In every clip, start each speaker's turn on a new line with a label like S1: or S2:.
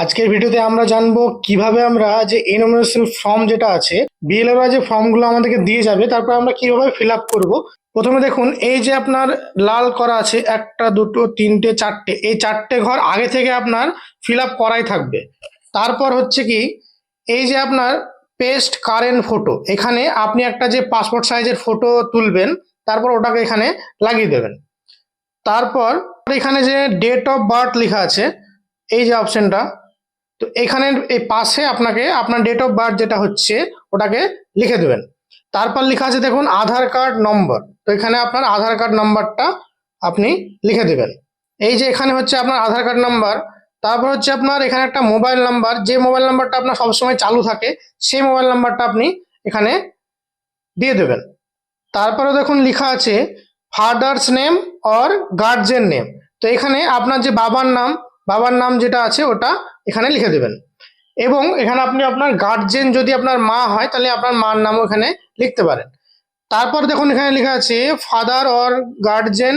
S1: আজকের ভিডিওতে আমরা জানব কীভাবে আমরা যে এনোমিনেশন ফর্ম যেটা আছে বিএলওরা যে ফর্মগুলো আমাদেরকে দিয়ে যাবে, তারপর আমরা কীভাবে ফিল আপ করব। প্রথমে দেখুন, এই যে আপনার লাল করা আছে, একটা, দুটো, তিনটে, চারটে, এই চারটে ঘর আগে থেকে আপনার ফিল আপ করাই থাকবে। তারপর হচ্ছে কি, এই যে আপনার পেস্ট কারেন্ট ফটো এখানে আপনি একটা যে পাসপোর্ট সাইজের ফটো তুলবেন, তারপর ওটাকে এখানে লাগিয়ে দেবেন। তারপর এখানে যে ডেট অফ বার্থ লেখা আছে, এই যে অপশনটা তো এখানে এই পাশে আপনাকে আপনার ডেট অফ বার্থ যেটা হচ্ছে, ওটাকে লিখে দেবেন। তারপর লেখা আছে দেখুন, আধার কার্ড নম্বর তো এখানে আপনার আধার কার্ড নাম্বারটা আপনি লিখে দেবেন। এই যে এখানে হচ্ছে আপনার আধার কার্ড নাম্বার তারপর হচ্ছে আপনার এখানে একটা মোবাইল নাম্বার যে মোবাইল নাম্বারটা আপনার সবসময় চালু থাকে, সেই মোবাইল নাম্বারটা আপনি এখানে দিয়ে দেবেন। তারপরে দেখুন লেখা আছে father's name or guardian name তো এখানে আপনার যে বাবার নাম বাবার নাম যেটা আছে ওটা এখানে লিখে দেবেন। এবং এখানে আপনি আপনার গার্জেন যদি আপনার মা হয়, তাহলে আপনার মার নামও এখানে লিখতে পারেন। তারপর দেখুন এখানে লেখা আছে father or guardian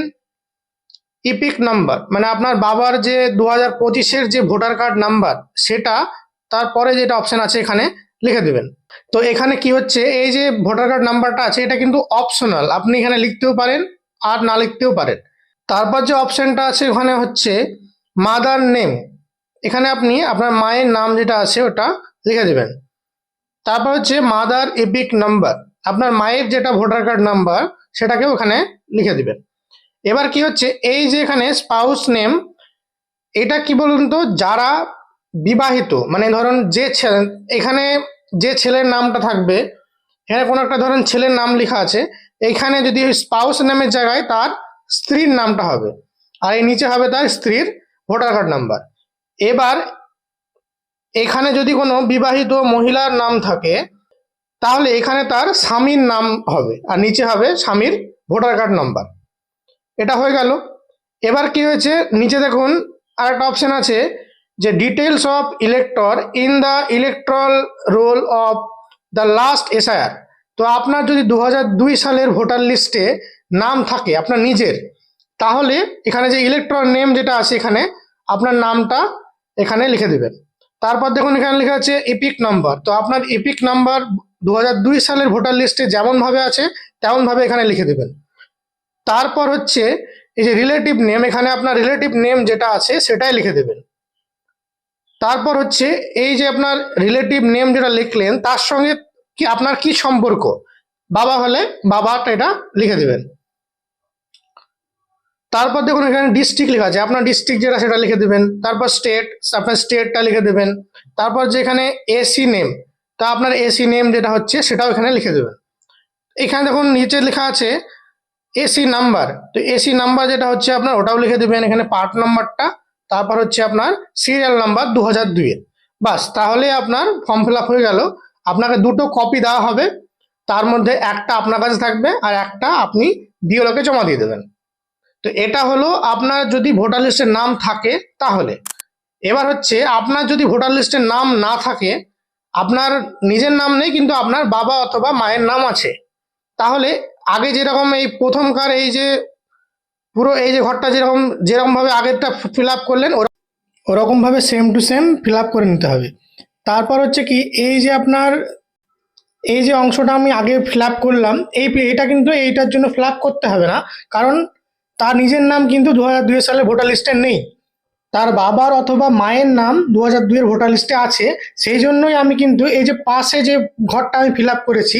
S1: EPIC number মানে আপনার বাবার যে দু হাজার পঁচিশের যে ভোটার কার্ড নাম্বার, সেটা তারপরে যেটা অপশন আছে এখানে লিখে দেবেন। তো এখানে কি হচ্ছে, এই যে ভোটার কার্ড নাম্বারটা আছে, এটা কিন্তু অপশনাল আপনি এখানে লিখতেও পারেন, আর না লিখতেও পারেন। তারপর যে অপশনটা আছে, ওখানে হচ্ছে মাদার নেম। এখানে আপনি আপনার মায়ের নাম যেটা আছে ওটা লিখে দেবেন। তারপর হচ্ছে মাদার এপিক নাম্বার। আপনার মায়ের যেটা ভোটার কার্ড নাম্বার, সেটাকেও ওখানে লিখে দিবেন। এবার কি হচ্ছে, এই যে এখানে স্পাউস নেম এটা কি বলুন তো, যারা বিবাহিত মানে ধরুন যে ছেলে, এখানে যে ছেলের নামটা থাকবে, এখানে কোনো একটা ধরেন ছেলের নাম লেখা আছে, এইখানে যদি স্পাউস নামের জায়গায় তার স্ত্রীর নামটা হবে, আর এই নিচে হবে তার স্ত্রীর ভোটার কার্ড নাম্বার। এবার এখানে যদি কোনো বিবাহিত মহিলার নাম থাকে, তাহলে এখানে তার স্বামীর নাম হবে আর নিচে হবে স্বামীর ভোটার কার্ড নাম্বার। এটা হয়ে গেল। এবার কি হয়েছে? নিচে দেখুন আর একটা অপশন আছে যে details of elector in the electoral roll of the last SIR তো আপনার যদি দু সালের ভোটার লিস্টে নাম থাকে, আপনার নিজের, তাহলে এখানে যে ইলেকট্রন নেম যেটা আছে এখানে আপনার নামটা এখানে লিখে দেবেন। তারপর দেখুন এখানে লেখা আছে এপিক নাম্বার তো আপনার এপিক নাম্বার দু সালের ভোটার লিস্টে যেমনভাবে আছে, তেমনভাবে এখানে লিখে দেবেন। তারপর হচ্ছে এই যে রিলেটিভ নেম এখানে আপনার রিলেটিভ নেম যেটা আছে সেটাই লিখে দেবেন। তারপর হচ্ছে এই যে আপনার রিলেটিভ নেম যেটা লিখলেন, তার সঙ্গে কি আপনার কি সম্পর্ক? বাবা হলে বাবাটা এটা লিখে দেবেন। তারপর দেখুন এখানে ডিস্ট্রিক্ট লেখা আছে। আপনার ডিস্ট্রিক্ট যেটা সেটা লিখে দেবেন। তারপর স্টেট আপনার স্টেটটা লিখে দেবেন। তারপর যেখানে এসি নেম তা আপনার এসি নেম যেটা হচ্ছে সেটাও এখানে লিখে দেবেন। এখানে দেখুন নিচে লেখা আছে এসি নাম্বার তো এসি নাম্বার যেটা হচ্ছে আপনার, ওটাও লিখে দেবেন এখানে পার্ট নাম্বারটা তারপর হচ্ছে আপনার সিরিয়াল নাম্বার দু হাজার দুইয়ের বাস, তাহলে আপনার ফর্ম ফিল হয়ে গেল। আপনাকে দুটো কপি দেওয়া হবে। তার মধ্যে একটা আপনার কাছে থাকবে আর একটা আপনি বিওলোকে জমা দিয়ে দেবেন। তো এটা হলো আপনার যদি ভোটার লিস্টের নাম থাকে তাহলে। এবার হচ্ছে আপনার যদি ভোটার লিস্টের নাম না থাকে, আপনার নিজের নাম নেই কিন্তু আপনার বাবা অথবা মায়ের নাম আছে। তাহলে আগে যেরকম এই প্রথমকার এই যে পুরো এই যে ঘরটা যেরকম, যেরকমভাবে আগেরটা ফিল আপ করলেন, ওরা- ওরকমভাবে same to same fill up করে নিতে হবে। তারপর হচ্ছে কি এই যে আপনার, এই যে অংশটা আমি আগে ফিল আপ করলাম, এই এটা কিন্তু এইটার জন্য ফিল আপ করতে হবে না। কারণ তার নিজের নাম কিন্তু দু হাজার দুই সালে ভোটার লিস্টে নেই। তার বাবার অথবা মায়ের নাম দু হাজার দুইয়ের ভোটার লিস্টে আছে। সেই জন্যই আমি কিন্তু এই যে পাশে যে ঘরটা আমি ফিল আপ করেছি,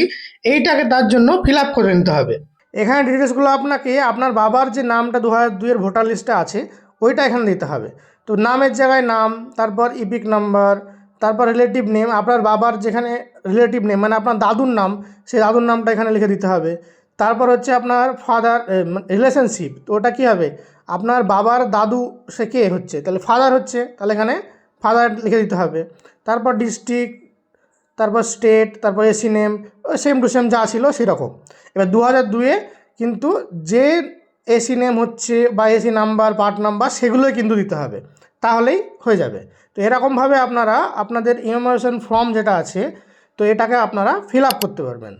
S1: এইটাকে তার জন্য ফিল আপ করে নিতে হবে। এখানে ডিটেলসগুলো আপনাকে আপনার বাবার যে নামটা দু হাজার দুইয়ের ভোটার লিস্টে আছে, ওইটা এখানে দিতে হবে। তো নামের জায়গায় নাম, তারপর ইপিক নাম্বার তারপর রিলেটিভ নেম আপনার বাবার যেখানে রিলেটিভ নেম মানে আপনার দাদুর নাম, সেই দাদুর নামটা এখানে লিখে দিতে হবে। তারপর হচ্ছে আপনার ফাদার রিলেশনশিপ তো ওটা কী হবে? আপনার বাবার দাদু সে কে হচ্ছে? তাহলে ফাদার হচ্ছে, তাহলে এখানে ফাদার লিখে দিতে হবে। তারপর ডিস্ট্রিক্ট তারপর স্টেট তারপর AC name same to same যা ছিল সেরকম। এবার দু হাজার দুয়ে কিন্তু যে এসি নেম হচ্ছে বা এসি নাম্বার পার্ট নাম্বার সেগুলোই কিন্তু দিতে হবে। তাহলেই হয়ে যাবে। তো এরকমভাবে আপনারা আপনাদের ইনফরমেশন ফর্ম যেটা আছে, তো এটাকে আপনারা ফিল আপ করতে পারবেন।